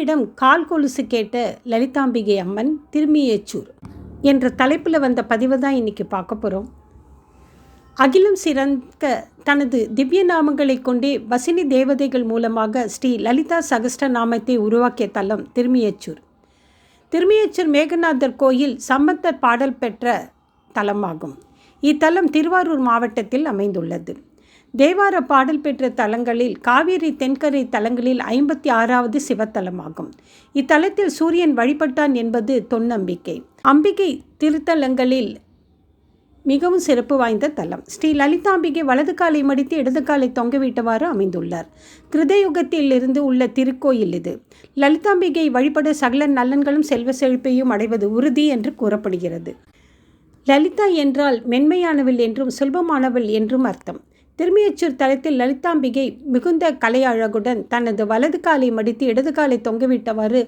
இடம் கால் கொலுசு கேட்ட லலிதாம்பிகை அம்மன் திருமியேச்சூர் என்ற தலைப்பில் வந்த பதிவை தான் இன்றைக்கி பார்க்க போகிறோம் அகிலம் சிறந்த தனது திவ்ய நாமங்களை கொண்டே வசினி தேவதைகள் மூலமாக ஸ்ரீ லலிதா சகஸ்ட நாமத்தை உருவாக்கிய தலம் திருமியச்சூர். திருமியச்சூர் மேகநாதர் கோயில் சம்பந்தர் பாடல் பெற்ற தலமாகும். இத்தலம் திருவாரூர் மாவட்டத்தில் அமைந்துள்ளது. தேவார பாடல் பெற்ற தலங்களில் காவேரி தென்கரை தலங்களில் ஐம்பத்தி ஆறாவது சிவத்தலமாகும். இத்தலத்தில் சூரியன் வழிபட்டான் என்பது தொன்னம்பிக்கை. அம்பிகை திருத்தலங்களில் மிகவும் சிறப்பு வாய்ந்த தலம். ஸ்ரீ லலிதாம்பிகை வலது காலை மடித்து இடது காலை தொங்கவிட்டவாறு அமைந்துள்ளார். கிருதயுகத்தில் இருந்து உள்ள திருக்கோயில் இது. லலிதாம்பிகை வழிபட சகல நலன்களும் செல்வ செழிப்பையும் அடைவது உறுதி என்று கூறப்படுகிறது. லலிதா என்றால் மென்மையானவள் என்றும் சுலபமானவள் என்றும் அர்த்தம். திருமியச்சூர் தலத்தில் லலிதாம்பிகை மிகுந்த கலையழகுடன் தனது வலது காலை மடித்து இடது காலை தொங்கவிட்டவாறு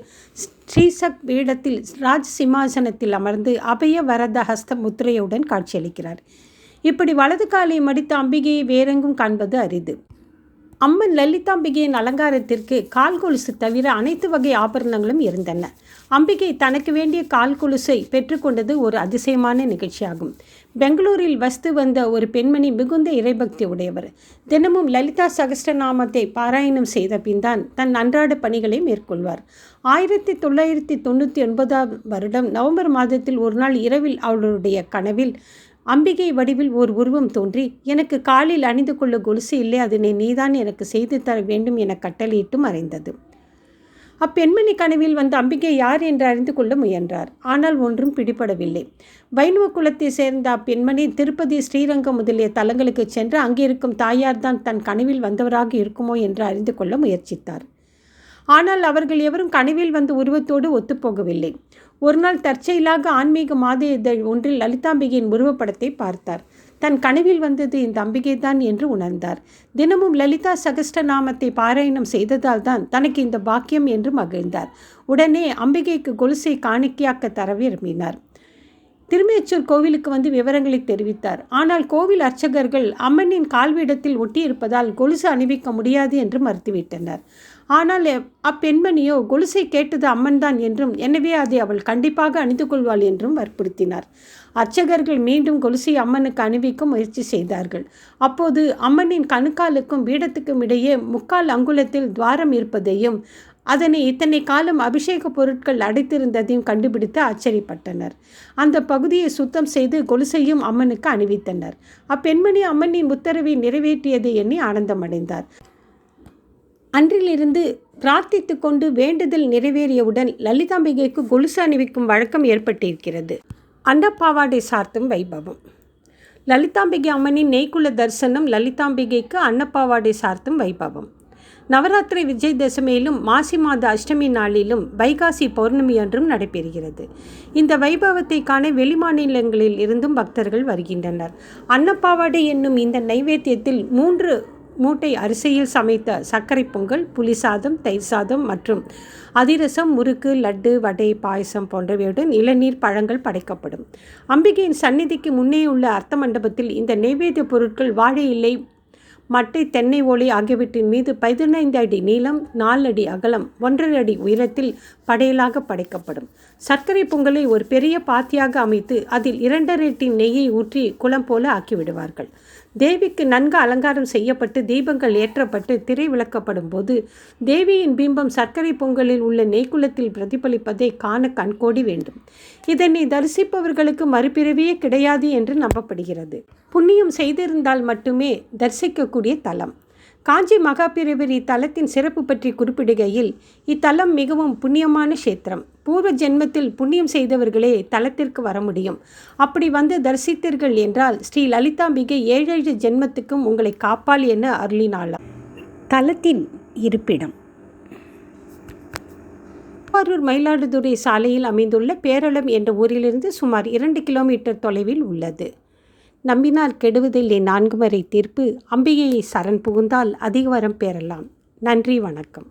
ஸ்ரீசக் பீடத்தில் ராஜ் சிம்மாசனத்தில் அமர்ந்து அபய வரத ஹஸ்த முத்திரையுடன் காட்சியளிக்கிறார். இப்படி வலது காலை மடித்த அம்பிகையை வேறெங்கும் காண்பது அரிது. அம்மன் லலிதாம்பிகையின் அலங்காரத்திற்கு கால் கொலுசு தவிர அனைத்து வகை ஆபரணங்களும் இருந்தன. அம்பிகை தனக்கு வேண்டிய கால் கொலுசை பெற்றுக்கொண்டது ஒரு அதிசயமான நிகழ்ச்சியாகும். பெங்களூரில் வஸ்து வந்த ஒரு பெண்மணி மிகுந்த இறைபக்தி உடையவர். தினமும் லலிதா சகஸ்டநாமத்தை பாராயணம் செய்த பின்தான் தன் அன்றாட பணிகளை மேற்கொள்வார். ஆயிரத்தி தொள்ளாயிரத்தி தொண்ணூற்றி ஒன்பதாம் வருடம் நவம்பர் மாதத்தில் ஒரு நாள் இரவில் அவளுடைய கனவில் அம்பிகை வடிவில் ஓர் உருவம் தோன்றி எனக்கு காலில் அணிந்து கொள்ள கொலுசு இல்லை அதனை நீதான் எனக்கு செய்து தர வேண்டும் என கட்டளையிட்டு மறைந்தது. அப்பெண்மணி கனவில் வந்த அம்பிகை யார் என்று அறிந்து கொள்ள முயன்றார். ஆனால் ஒன்றும் பிடிபடவில்லை. வைணவ குலத்தை சேர்ந்த அப்பெண்மணி திருப்பதி ஸ்ரீரங்கம் முதலிய தலங்களுக்கு சென்று அங்கிருக்கும் தாயார்தான் தன் கனவில் வந்தவராக இருக்குமோ என்று அறிந்து கொள்ள முயற்சித்தார். ஆனால் அவர்கள் எவரும் கனவில் வந்த உருவத்தோடு ஒத்துப்போகவில்லை. ஒரு நாள் தற்செயலாக ஆன்மீக மாத இதழ் ஒன்றில் லலிதாம்பிகையின் உருவப்படத்தை பார்த்தார். தன் கனவில் வந்தது இந்த அம்பிகை தான் என்று உணர்ந்தார். தினமும் லலிதா சகஸ்ட நாமத்தை பாராயணம் செய்ததால் தான் தனக்கு இந்த பாக்கியம் என்று மகிழ்ந்தார். உடனே அம்பிகைக்கு கொலுசை காணிக்கையாக்க தர விரும்பினார். திருமேச்சூர் கோவிலுக்கு வந்து விவரங்களை தெரிவித்தார். ஆனால் கோவில் அர்ச்சகர்கள் அம்மனின் கால்வீடத்தில் ஒட்டியிருப்பதால் கொலுசு அணிவிக்க முடியாது என்று மறுத்துவிட்டனர். ஆனால் அப்பெண்மணியோ கொலுசை கேட்டது அம்மன்தான் என்றும் எனவே அதை அவள் கண்டிப்பாக அணிந்து கொள்வாள் என்றும் வற்புறுத்தினார். அர்ச்சகர்கள் மீண்டும் கொலுசை அம்மனுக்கு அணிவிக்க முயற்சி செய்தார்கள். அப்போது அம்மனின் கணுக்காலுக்கும் பீடத்துக்கும் இடையே முக்கால் அங்குலத்தில் துவாரம் இருப்பதையும் அதனை இத்தனை காலம் அபிஷேக பொருட்கள் அடைத்திருந்ததையும் கண்டுபிடித்து ஆச்சரியப்பட்டனர். அந்த பகுதியை சுத்தம் செய்து கொலுசையும் அம்மனுக்கு அணிவித்தனர். அப்பெண்மணி அம்மனின் உத்தரவை நிறைவேற்றியதை எண்ணி ஆனந்தமடைந்தார். அன்றிலிருந்து பிரார்த்தித்து கொண்டு வேண்டுதல் நிறைவேறியவுடன் லலிதாம்பிகைக்கு கொலுசு அணிவிக்கும் வழக்கம் ஏற்பட்டிருக்கிறது. அன்னப்பாவாடை சார்த்தும் வைபவம். லலிதாம்பிகை அம்மனின் நெய்க்குள்ள தரிசனம் லலிதாம்பிகைக்கு அன்னப்பாவாடை சார்த்தும் வைபவம். நவராத்திரி விஜயதசமியிலும் மாசி மாத அஷ்டமி நாளிலும் வைகாசி பௌர்ணமி அன்றும் நடைபெறுகிறது. இந்த வைபவத்தை காண வெளிமாநிலங்களில் இருந்தும் பக்தர்கள் வருகின்றனர். அன்னப்பாவாடை என்னும் இந்த நைவேத்தியத்தில் மூன்று மூட்டை அரிசியில் சமைத்த சர்க்கரை பொங்கல் புளி சாதம் தயிர் சாதம் மற்றும் அதிரசம் முறுக்கு லட்டு வடை பாயசம் போன்றவையுடன் இளநீர் பழங்கள் படைக்கப்படும். அம்பிகையின் சந்நிதிக்கு முன்னே உள்ள அர்த்த மண்டபத்தில் இந்த நைவேத்திய பொருட்கள் வாழை இல்லை மட்டை தென்னை ஓலை ஆகியவற்றின் மீது பதினைந்து அடி நீளம் நாலு அடி அகலம் ஒன்றரை அடி உயரத்தில் படையலாக படைக்கப்படும். சர்க்கரை பொங்கலை ஒரு பெரிய பாத்தியாக அமைத்து அதில் இரண்டரை அடி நெய்யை ஊற்றி குளம் போல ஆக்கிவிடுவார்கள். தேவிக்கு நன்கு அலங்காரம் செய்யப்பட்டு தீபங்கள் ஏற்றப்பட்டு திரை விளக்கப்படும் போது தேவியின் பிம்பம் சர்க்கரை பொங்கலில் உள்ள நெய்க்குளத்தில் பிரதிபலிப்பதை காண கண்கோடி வேண்டும். இதனை தரிசிப்பவர்களுக்கு மறுபிறவியே கிடையாது என்று நம்பப்படுகிறது. புண்ணியம் செய்திருந்தால் மட்டுமே தரிசிக்க இருக்கக்கூடிய தலம் காஞ்சி மகாபிரிவர் இத்தலத்தின் சிறப்பு பற்றி குறிப்பிடுகையில் இத்தலம் மிகவும் புண்ணியமான கஷேத்திரம். பூர்வ ஜென்மத்தில் புண்ணியம் செய்தவர்களே தலத்திற்கு வர முடியும். அப்படி வந்து தரிசித்தீர்கள் என்றால் ஸ்ரீ லலிதாம்பிகை ஏழேழு ஜென்மத்துக்கும் உங்களை காப்பாள் என அருளினாளாம் தலத்தின் இருப்பிடம். திருவாரூர் மயிலாடுதுறை சாலையில் அமைந்துள்ள பேரளம் என்ற ஊரிலிருந்து சுமார் இரண்டு கிலோமீட்டர் தொலைவில் உள்ளது. நம்பினால் கெடுவதில்லை நான்கு வரை தீர்ப்பு. அம்பிகையை சரண் புகுந்தால் அதிக வரம் பெறலாம். நன்றி வணக்கம்.